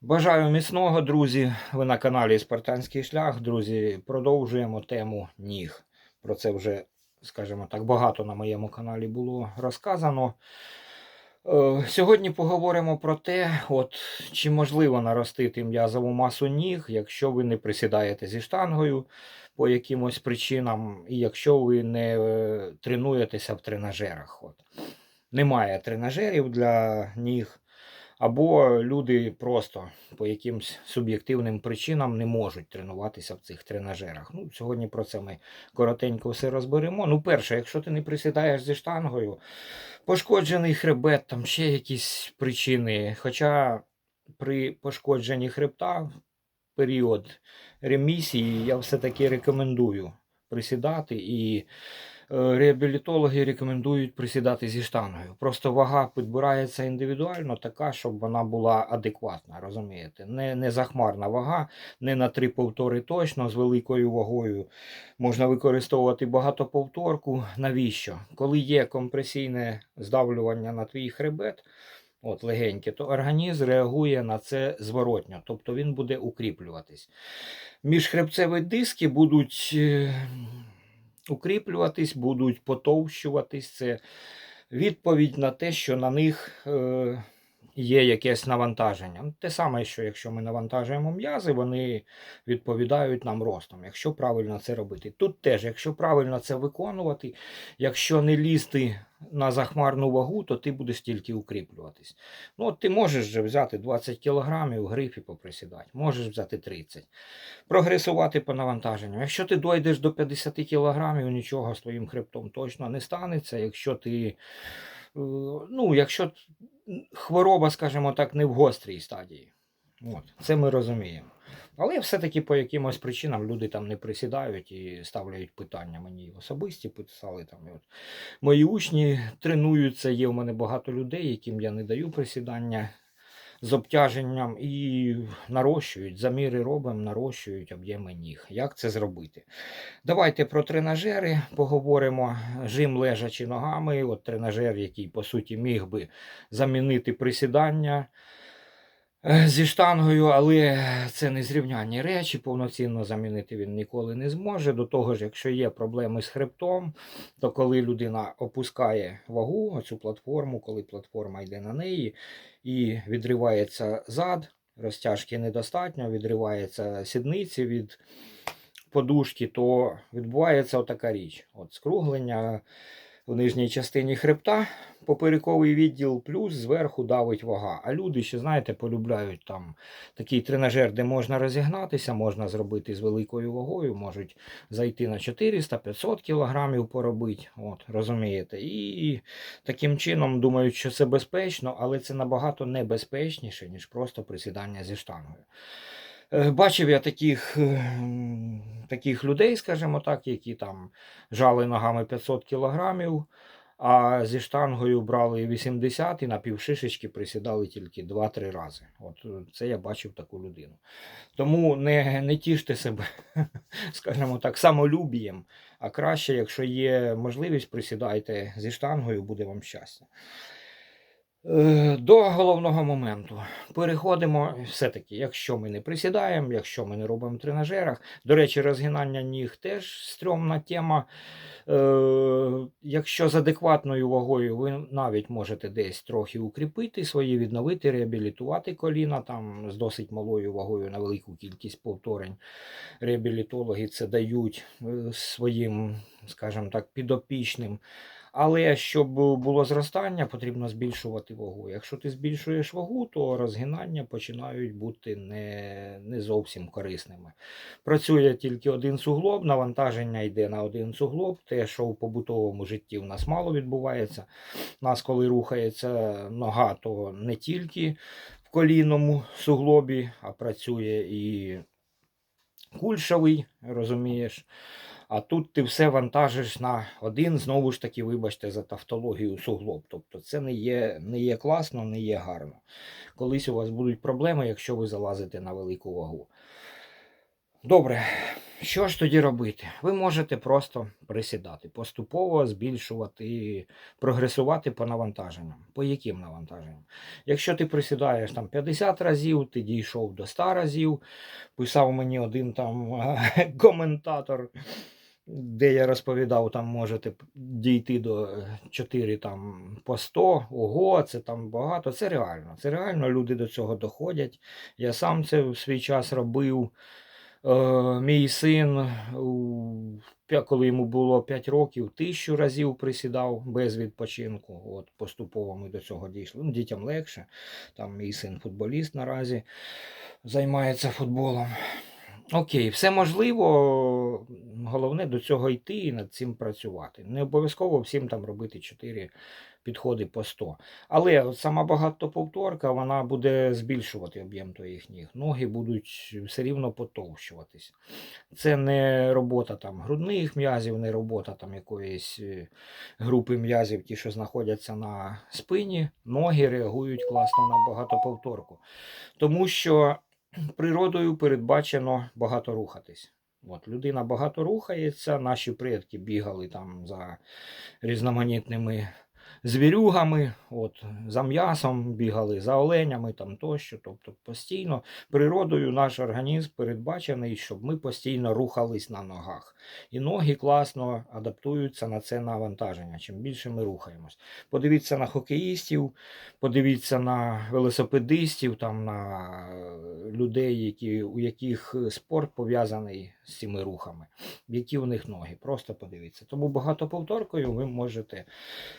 Бажаю міцного, друзі. Ви на каналі Спартанський шлях. Друзі, продовжуємо тему ніг. Про це вже, скажімо так, багато на моєму каналі було розказано. Е, Сьогодні поговоримо про те, от, чи можливо наростити м'язову масу ніг, якщо ви не присідаєте зі штангою по якимось причинам, і якщо ви не е, тренуєтеся в тренажерах. От. Немає тренажерів для ніг. Або люди просто по якимсь суб'єктивним причинам не можуть тренуватися в цих тренажерах. Ну, сьогодні про це ми коротенько все розберемо. Ну, перше, якщо ти не присідаєш зі штангою, пошкоджений хребет, там ще якісь причини. Хоча при пошкодженні хребта в період ремісії я все-таки рекомендую присідати і реабілітологи рекомендують присідати зі штангою. Просто вага підбирається індивідуально, така, щоб вона була адекватна, розумієте? Не, не захмарна вага, не на три повтори точно, з великою вагою. Можна використовувати багатоповторку. Навіщо? Коли є компресійне здавлювання на твій хребет, от легеньке, то організм реагує на це зворотньо, тобто він буде укріплюватись. Міжхребцеві диски будуть е, укріплюватись, будуть потовщуватись. Це відповідь на те, що на них е, є якесь навантаження. Ну, Те саме, що якщо ми навантажуємо м'язи, вони відповідають нам ростом, якщо правильно це робити. Тут теж, якщо правильно це виконувати, якщо не лізти на захмарну вагу, то ти будеш тільки укріплюватись. Ну, от ти можеш же взяти 20 кг гриф і поприсідати, можеш взяти 30 прогресувати по навантаженню. Якщо ти дойдеш до 50 кг, нічого з твоїм хребтом точно не станеться. Якщо ти, е, ну, якщо хвороба, скажімо так, не в гострій стадії. От, це ми розуміємо. Але все-таки по якимось причинам люди там не присідають і ставляють питання. Мені особисті писали там. І от. Мої учні тренуються, є в мене багато людей, яким я не даю присідання з обтяженням і нарощують, заміри робимо, нарощують об'єми ніг. Як це зробити? Давайте про тренажери поговоримо. Жим лежачи ногами. От тренажер, який по суті міг би замінити присідання е, зі штангою, але це не зрівнянні речі. Повноцінно замінити він ніколи не зможе. До того ж, якщо є проблеми з хребтом, то коли людина опускає вагу, оцю платформу, коли платформа йде на неї і відривається зад, розтяжки недостатньо, відривається сідниці від подушки, то відбувається отака річ. От скруглення в нижній частині хребта, поперековий відділ, плюс зверху давить вага. А люди ще, знаєте, полюбляють там такий тренажер, де можна розігнатися, можна зробити з великою вагою, можуть зайти на 400-500 кілограмів поробити. От, розумієте? І таким чином думають, що це безпечно, але це набагато небезпечніше, ніж просто присідання зі штангою. Е, Бачив я таких, е, таких людей, скажімо так, які там жали ногами 500 кілограмів, а зі штангою брали 80 і на півшишечки присідали тільки 2-3 рази. От е, це я бачив таку людину. Тому не, не тіште себе, скажімо так, самолюбієм, а краще, якщо є можливість, присідайте зі штангою, буде вам щастя. Е, До головного моменту переходимо все-таки, якщо ми не присідаємо, якщо ми не робимо в тренажерах. До речі, розгинання ніг теж стрьомна тема. Е, Якщо з адекватною вагою ви навіть можете десь трохи укріпити свої, відновити, реабілітувати коліна там з досить малою вагою на велику кількість повторень. Реабілітологи це дають е, своїм, скажімо так, підопічним. Але щоб було зростання, потрібно збільшувати вагу. Якщо ти збільшуєш вагу, то розгинання починають бути не, не зовсім корисними. Працює тільки один суглоб, навантаження йде на один суглоб. Те, що в побутовому житті в нас мало відбувається. У нас, коли рухається нога, то не тільки в колінному суглобі, а працює і кульшовий, розумієш. А тут ти все вантажиш на один, знову ж таки, вибачте, за тавтологію суглоб. Тобто це не є, не є класно, не є гарно. Колись у вас будуть проблеми, якщо ви залазите на велику вагу. Добре, Що ж тоді робити? Ви можете просто присідати, поступово збільшувати, прогресувати по навантаженням. По яким навантаженням? Якщо ти присідаєш там 50 разів, ти дійшов до 100 разів, писав мені один там коментатор, де я розповідав, там можете дійти до 4 там по 100, ого, це там багато. Це реально. Це реально люди до цього доходять. Я сам це в свій час робив. Е, мій син, коли йому було 5 років, тисячу разів присідав без відпочинку. От поступово ми до цього дійшли. Ну, дітям легше. Там мій син футболіст наразі займається футболом. Окей, все можливо. Головне до цього йти і над цим працювати. Не обов'язково всім там робити 4 підходи по 100. Але от сама багатоповторка вона буде збільшувати об'єм твоїх ніг. Ноги будуть все рівно потовщуватись. Це не робота там грудних м'язів, не робота там якоїсь е, групи м'язів, ті, що знаходяться на спині. Ноги реагують класно на багатоповторку. Тому що природою передбачено багато рухатись. От, людина багато рухається, наші предки бігали там за різноманітними звірюгами, от, за м'ясом бігали, за оленями там тощо. Тобто постійно природою наш організм передбачений, щоб ми постійно рухались на ногах. І ноги класно адаптуються на це навантаження. Чим більше ми рухаємось. Подивіться на хокеїстів, подивіться на велосипедистів, там на людей, які, у яких спорт пов'язаний з цими рухами, які у них ноги. Просто подивіться. Тому багатоповторкою ви можете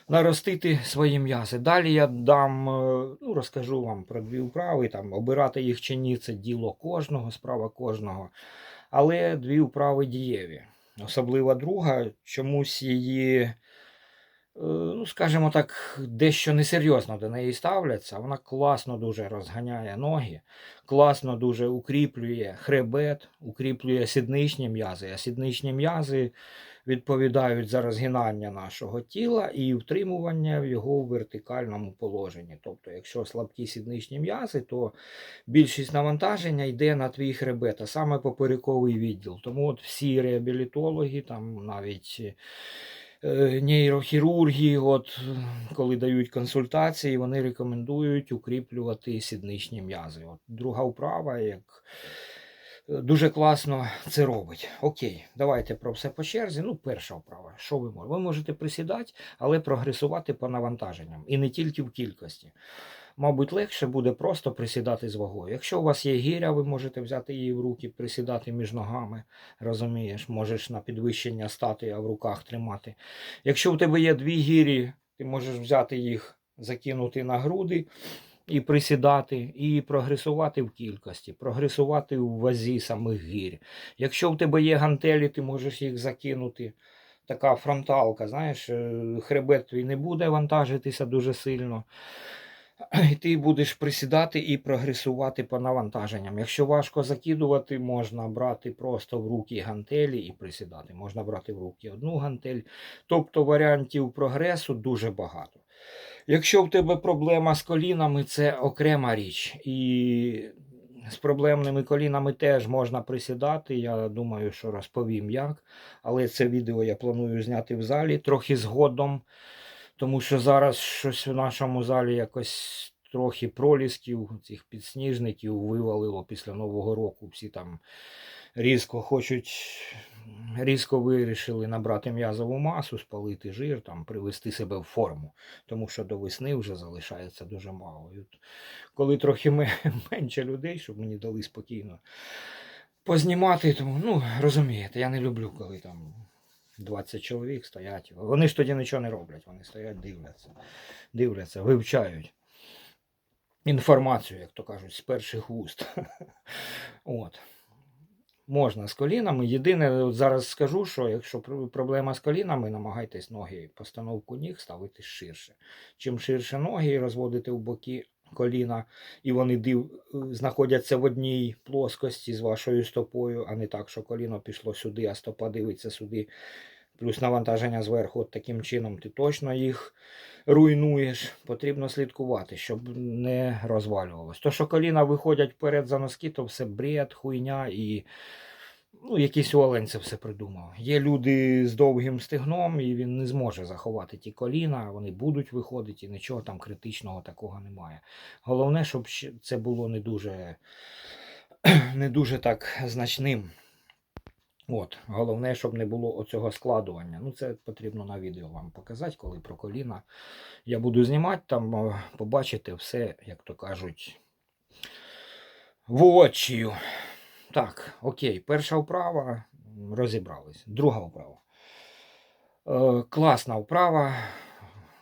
наростити свої м'язи. Далі я дам, е, ну, розкажу вам про дві вправи. Там, обирати їх чи ні, це діло кожного, справа кожного. Але дві вправи дієві. Особливо друга, чомусь її, е, ну, скажімо так, дещо несерйозно до неї ставляться. Вона класно дуже розганяє ноги, класно дуже укріплює хребет, укріплює сідничні м'язи. А сідничні м'язи відповідають за розгинання нашого тіла і втримування в його вертикальному положенні. Тобто, якщо слабкі сідничні м'язи, то більшість навантаження йде на твій хребет, а саме поперековий відділ. Тому от всі реабілітологи, там навіть е, нейрохірурги, от, коли дають консультації, вони рекомендують укріплювати сідничні м'язи. От, друга вправа, як дуже класно це робить. Окей, давайте про все по черзі. Ну, перша вправа. Що ви можете? Ви можете присідати, але прогресувати по навантаженням. І не тільки в кількості. Мабуть, легше буде просто присідати з вагою. Якщо у вас є гіря, ви можете взяти її в руки, присідати між ногами. Розумієш, можеш на підвищення стати, а в руках тримати. Якщо у тебе є дві гірі, ти можеш взяти їх, закинути на груди і присідати, і прогресувати в кількості, прогресувати в вазі самих гір. Якщо в тебе є гантелі, ти можеш їх закинути. Така фронталка, знаєш, е, хребет твій не буде вантажитися дуже сильно. І ти будеш присідати і прогресувати по навантаженням. Якщо важко закидувати, можна брати просто в руки гантелі і присідати. Можна брати в руки одну гантель. Тобто варіантів прогресу дуже багато. Якщо в тебе проблема з колінами, це окрема річ. І з проблемними колінами теж можна присідати. Я думаю, що розповім як. Але це відео я планую зняти в залі трохи згодом. Тому що зараз щось в нашому залі якось трохи пролісків, цих підсніжників вивалило після Нового року. Всі там різко хочуть, різко вирішили набрати м'язову масу, спалити жир, там, привести себе в форму. Тому що до весни вже залишається дуже мало. І от, коли трохи менше людей, щоб мені дали спокійно познімати, тому, ну, розумієте, я не люблю, коли там 20 чоловік стоять. Вони ж тоді нічого не роблять, вони стоять, дивляться, дивляться, вивчають інформацію, як то кажуть, з перших вуст. От. Можна з колінами. Єдине, зараз скажу, що якщо проблема з колінами, намагайтесь ноги, постановку ніг ставити ширше. Чим ширше ноги розводити в боки коліна, і вони див, знаходяться в одній плоскості з вашою стопою, а не так, що коліно пішло сюди, а стопа дивиться сюди. Плюс навантаження зверху, от таким чином ти точно їх руйнуєш. Потрібно слідкувати, щоб не розвалювалось. То, що коліна виходять вперед за носки, то все бред, хуйня і Ну, якийсь олень це все придумав. Є люди з довгим стегном, і він не зможе заховати ті коліна, вони будуть виходити, і нічого там критичного такого немає. Головне, щоб це було не дуже, не дуже так значним. От, головне, щоб не було оцього складування. Ну, це потрібно на відео вам показати, коли про коліна. Я буду знімати, там е, побачите все, як то кажуть, воочію. Так, окей, перша вправа розібрались. Друга вправа. Е, класна вправа.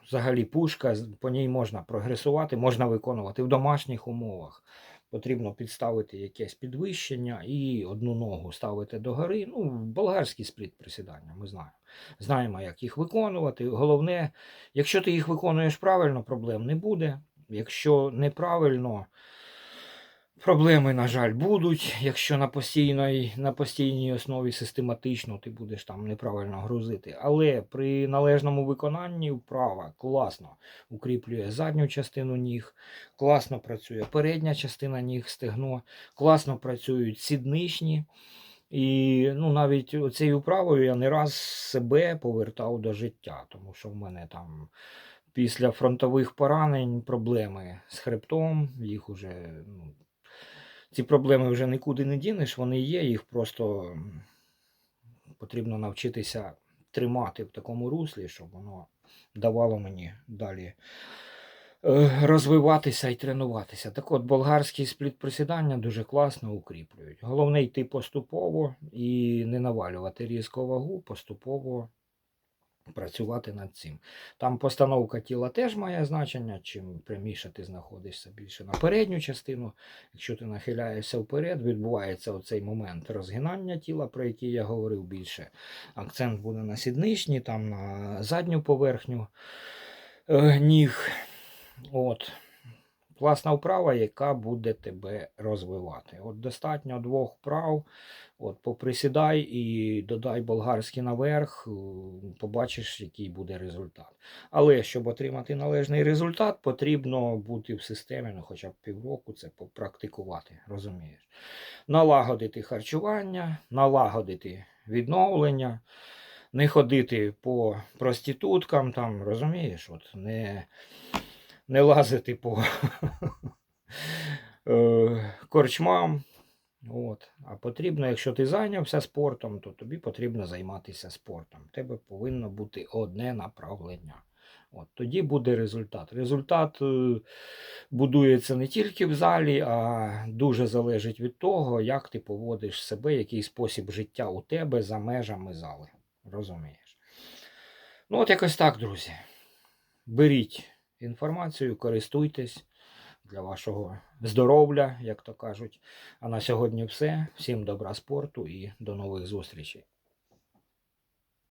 Взагалі пушка, по ній можна прогресувати, можна виконувати в домашніх умовах. Потрібно підставити якесь підвищення і одну ногу ставити догори. Ну, болгарський спліт присідання, ми знаємо. Знаємо, як їх виконувати. Головне, якщо ти їх виконуєш правильно, проблем не буде. Якщо неправильно, Проблеми, на жаль, будуть, якщо на постійній, на постійній основі систематично ти будеш там неправильно грузити. Але при належному виконанні вправа класно укріплює задню частину ніг, класно працює передня частина ніг, стегно, класно працюють сідничні. І ну, навіть цією вправою я не раз себе повертав до життя, тому що в мене там після фронтових поранень проблеми з хребтом, їх уже ну, ці проблеми вже нікуди не дінеш, вони є, їх просто потрібно навчитися тримати в такому руслі, щоб воно давало мені далі е, розвиватися і тренуватися. Так от, болгарські спліт присідання дуже класно укріплюють. Головне йти поступово і не навалювати різко вагу, поступово працювати над цим. Там постановка тіла теж має значення. Чим пряміше ти знаходишся більше на передню частину. Якщо ти нахиляєшся вперед, відбувається оцей момент розгинання тіла, про який я говорив більше. Акцент буде на сідничні, там на задню поверхню е, ніг. От. Класна вправа, яка буде тебе розвивати. От достатньо двох вправ. От, поприсідай і додай болгарський наверх, е, побачиш, який буде результат. Але щоб отримати належний результат, потрібно бути в системі, ну хоча б півроку це попрактикувати, розумієш. Налагодити харчування, налагодити відновлення, не ходити по проституткам, там, розумієш, от, не, не лазити по е, корчмам. От. А потрібно, якщо ти зайнявся спортом, то тобі потрібно займатися спортом. Тебе повинно бути одне направлення. От. Тоді буде результат. Результат е, будується не тільки в залі, а дуже залежить від того, як ти поводиш себе, який спосіб життя у тебе за межами зали. Розумієш? Ну, от якось так, друзі. Беріть інформацію, користуйтесь для вашого здоров'я, як то кажуть. А на сьогодні все. Всім добра спорту і до нових зустрічей.